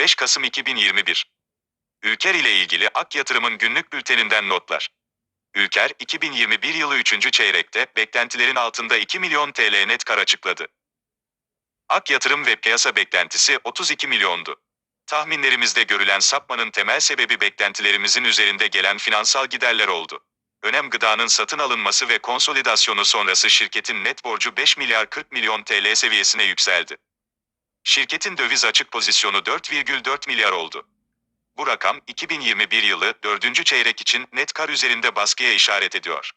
5 Kasım 2021 Ülker ile ilgili Ak Yatırım'ın günlük bülteninden notlar. Ülker, 2021 yılı 3. çeyrekte beklentilerin altında 2 milyon TL net kar açıkladı. Ak Yatırım ve piyasa beklentisi 32 milyondu. Tahminlerimizde görülen sapmanın temel sebebi beklentilerimizin üzerinde gelen finansal giderler oldu. Önem gıdanın satın alınması ve konsolidasyonu sonrası şirketin net borcu 5 milyar 40 milyon TL seviyesine yükseldi. Şirketin döviz açık pozisyonu 4,4 milyar oldu. Bu rakam 2021 yılı 4. çeyrek için net kar üzerinde baskıya işaret ediyor.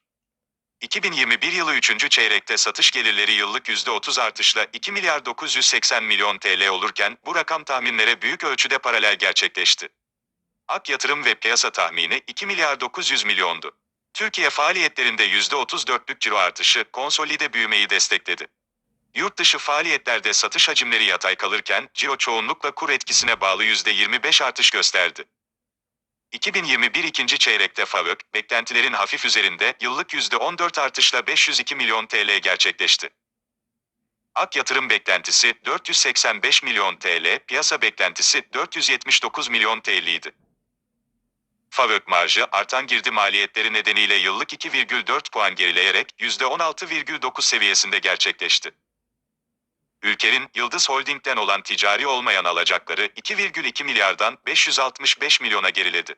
2021 yılı 3. çeyrekte satış gelirleri yıllık %30 artışla 2 milyar 980 milyon TL olurken bu rakam tahminlere büyük ölçüde paralel gerçekleşti. Ak yatırım ve piyasa tahmini 2 milyar 900 milyondu. Türkiye faaliyetlerinde %34'lük ciro artışı konsolide büyümeyi destekledi. Yurt dışı faaliyetlerde satış hacimleri yatay kalırken ciro çoğunlukla kur etkisine bağlı %25 artış gösterdi. 2021 ikinci çeyrekte FAVÖK, beklentilerin hafif üzerinde yıllık %14 artışla 502 milyon TL gerçekleşti. Ak yatırım beklentisi 485 milyon TL, piyasa beklentisi 479 milyon TL idi. FAVÖK marjı artan girdi maliyetleri nedeniyle yıllık 2,4 puan gerileyerek %16,9 seviyesinde gerçekleşti. Ülker'in Yıldız Holding'den olan ticari olmayan alacakları 2,2 milyardan 565 milyona geriledi.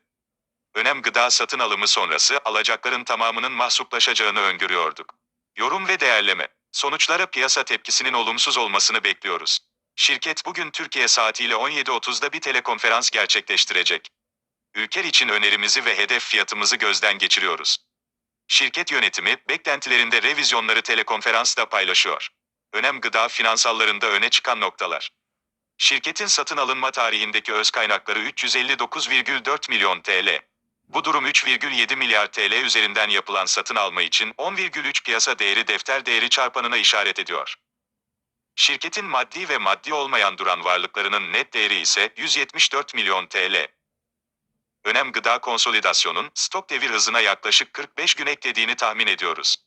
Önem gıda satın alımı sonrası alacakların tamamının mahsuplaşacağını öngörüyorduk. Yorum ve değerleme. Sonuçlara piyasa tepkisinin olumsuz olmasını bekliyoruz. Şirket bugün Türkiye saatiyle 17.30'da bir telekonferans gerçekleştirecek. Ülker için önerimizi ve hedef fiyatımızı gözden geçiriyoruz. Şirket yönetimi beklentilerinde revizyonları telekonferansla paylaşıyor. Önem gıda finansallarında öne çıkan noktalar. Şirketin satın alınma tarihindeki öz kaynakları 359,4 milyon TL. Bu durum 3,7 milyar TL üzerinden yapılan satın alma için 10,3 piyasa değeri defter değeri çarpanına işaret ediyor. Şirketin maddi ve maddi olmayan duran varlıklarının net değeri ise 174 milyon TL. Önem gıda konsolidasyonun stok devir hızına yaklaşık 45 gün eklediğini tahmin ediyoruz.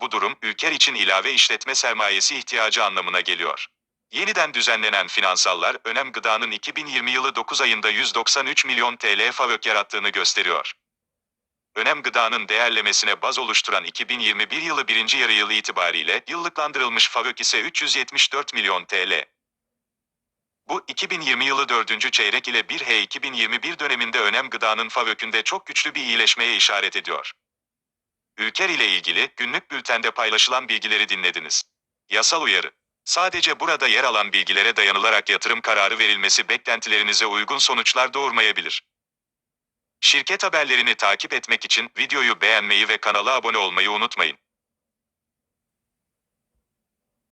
Bu durum ülker için ilave işletme sermayesi ihtiyacı anlamına geliyor. Yeniden düzenlenen finansallar önem gıdanın 2020 yılı 9 ayında 193 milyon TL FAVÖK yarattığını gösteriyor. Önem gıdanın değerlemesine baz oluşturan 2021 yılı birinci yarı yılı itibariyle yıllıklandırılmış FAVÖK ise 374 milyon TL. Bu 2020 yılı 4. çeyrek ile 1H 2021 döneminde önem gıdanın FAVÖK'ünde çok güçlü bir iyileşmeye işaret ediyor. Ülker ile ilgili günlük bültende paylaşılan bilgileri dinlediniz. Yasal uyarı. Sadece burada yer alan bilgilere dayanılarak yatırım kararı verilmesi beklentilerinize uygun sonuçlar doğurmayabilir. Şirket haberlerini takip etmek için videoyu beğenmeyi ve kanala abone olmayı unutmayın.